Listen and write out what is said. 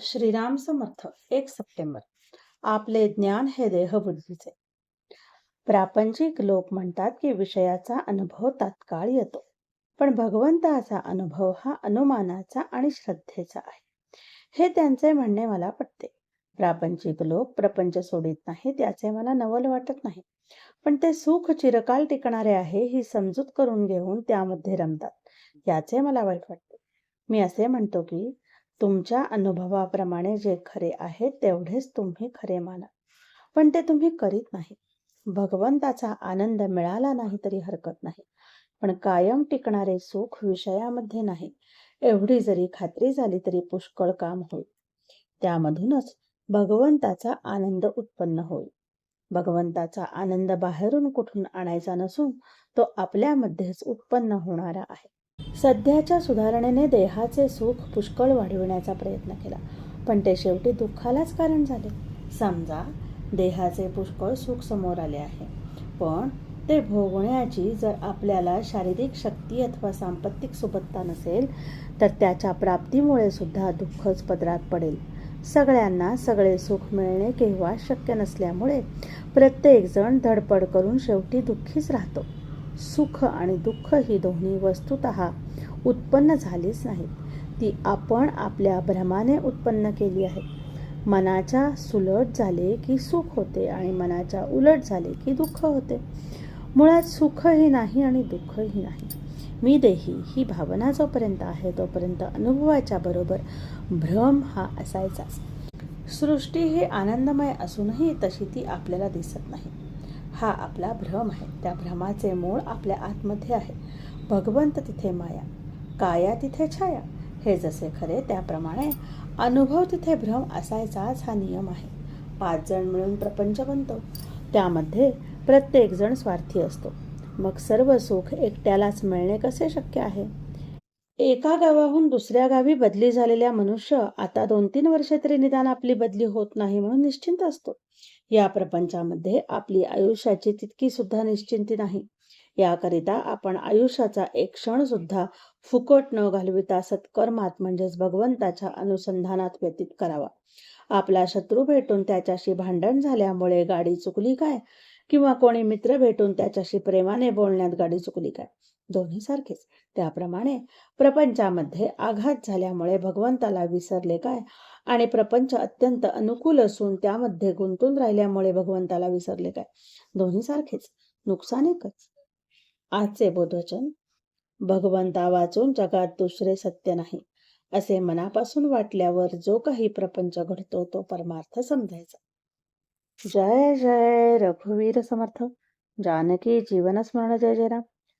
श्रीराम समर्थ एक सप्टेंबर. आपले ज्ञान हे देहबुद्धीचे. प्रापंचिक लोक म्हणतात की विषयाचा अनुभव तात्काळ येतो. पण भगवंताचा अनुभव हा अनुमानाचा आणि श्रद्धेचा आहे. हे त्यांचे म्हणणे मला पटते. प्रापंचिक लोक प्रपंच सोडित नाही त्याचे मला नवल वाटत नाही. पण ते सुख चिरकाल टिकणारे आहे ही समजूत करून घेऊन त्यामध्ये रमतात. याचे मला वाईट वाटते. मी असे म्हणतो की तुमच्या अनुभवाप्रमाणे जे खरे आहे तेवढेच तुम्ही खरे माना. पण ते तुम्ही करीत नाही भगवंताचा आनंद मिळाला नाही तरी हरकत नाही. पण कायम टिकणारे सुख विषयामध्ये नाही. एवढी जरी खात्री झाली तरी पुष्कळ काम होईल. त्यामधूनच भगवंताचा आनंद उत्पन्न होईल. भगवंताचा आनंद बाहेरून कुठून आणायचा नसून तो आपल्यामध्येच उत्पन्न होणारा आहे. सध्याच्या सुधारणेने देहाचे सुख पुष्कळ वाढविण्याचा प्रयत्न केला पण ते शेवटी दुःखालाच कारण झाले. समजा देहाचे पुष्कळ सुख समोर आले आहे पण ते भोगण्याची जर आपल्याला शारीरिक शक्ती अथवा सांपत्तिक सुबत्ता नसेल तर त्याच्या प्राप्तीमुळे सुद्धा दुःखच पदरात पडेल. सगळ्यांना सगळे सुख मिळणे केव्हा शक्य नसल्यामुळे प्रत्येकजण धडपड करून शेवटी दुःखीच राहतो. सुख आणि दुःख ही दोन्ही वस्तुत उत्पन्न झालीच नाहीत. ती आपण आपल्या भ्रमाने उत्पन्न केली आहेत मनाच्या सुलट झाले की सुख होते आणि मनाच्या उलट झाले की दुःख होते. मुळात सुखही नाही आणि दुःखही नाही. मी देही ही भावना जोपर्यंत आहे तोपर्यंत अनुभवाच्या बरोबर भ्रम हा असायचाच. सृष्टी ही आनंदमय असूनही तशी ती आपल्याला दिसत नाही. हा आपला भ्रम आहे. त्या भ्रमाचे मूळ आपल्या आतमध्ये आहे. भगवंत तिथे माया काया तिथे छाया. हे जसे खरे त्याप्रमाणे अनुभव तिथे भ्रम असायचाच हा नियम आहे. पाच जण मिळून प्रपंच बनतो. त्यामध्ये प्रत्येकजण स्वार्थी असतो. मग सर्व सुख एकट्यालाच मिळणे कसे शक्य आहे? एका गावाहून दुसऱ्या गावी बदली झालेल्या मनुष्य आता दोन तीन वर्ष तरी निदान आपली बदली होत नाही म्हणून निश्चिंत असतो. या प्रपंचामध्ये आपली आयुष्याची तितकी सुद्धा निश्चिंती नाही. याकरिता आपण आयुष्याचा एक क्षण सुद्धा फुकट न घालविता सत्कर्मात म्हणजेच भगवंताच्या अनुसंधानात व्यतीत करावा. आपला शत्रू भेटून त्याच्याशी भांडण झाल्यामुळे गाडी चुकली काय? किंवा कोणी मित्र भेटून त्याच्याशी प्रेमाने बोलण्यात गाडी चुकली काय? दोन्ही सारखेच. त्याप्रमाणे प्रपंचामध्ये आघात झाल्यामुळे भगवंताला विसरले काय? आणि प्रपंच अत्यंत अनुकूल असून त्यामध्ये गुंतून राहिल्यामुळे भगवंताला विसरले काय? दोन्ही सारखेच. नुकसान एकच. आजचे बोधवचन भगवंता वाचून जगात दुसरे सत्य नाही असे मनापासून वाटल्यावर जो काही प्रपंच घडतो तो परमार्थ समजायचा. जय जय रघुवीर समर्थ. जानकी जीवन स्मरण जय जय राम.